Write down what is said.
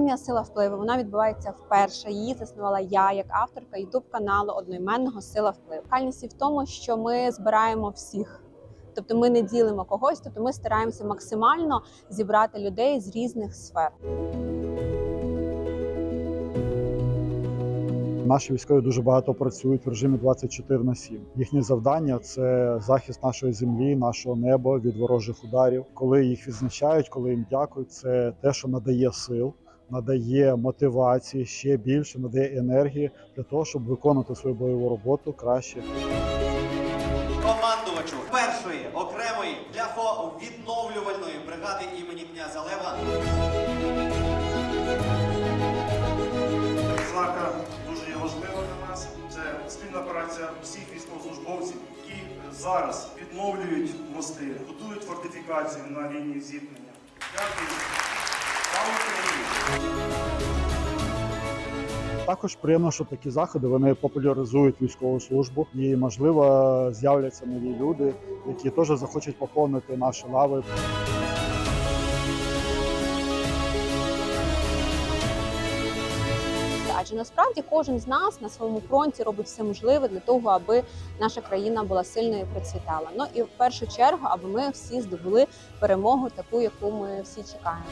Премія Сила впливу вона відбувається вперше. Її заснувала я як авторка ютуб каналу одноіменного Сила впливу. Кальність в тому, що ми збираємо всіх. Тобто ми не ділимо когось, тобто ми стараємося максимально зібрати людей з різних сфер. Наші військові дуже багато працюють в режимі 24 на 7. Їхнє завдання це захист нашої землі, нашого неба від ворожих ударів. Коли їх відзначають, коли їм дякують, це те, що надає сил, надає мотивації ще більше, надає енергії для того, щоб виконувати свою бойову роботу краще. командувачу першої окремої ляховідновлювальної бригади імені князя Лева. Відзнака дуже є важлива для нас. Це спільна праця всіх військовослужбовців, які зараз відновлюють мости, будують фортифікації на лінії зіткнення. Дякую. Також приємно, що такі заходи вони популяризують військову службу і, можливо, з'являться нові люди, які теж захочуть поповнити наші лави. Адже насправді кожен з нас на своєму фронті робить все можливе для того, аби наша країна була сильною і процвітала. Ну і в першу чергу, аби ми всі здобули перемогу, таку, яку ми всі чекаємо.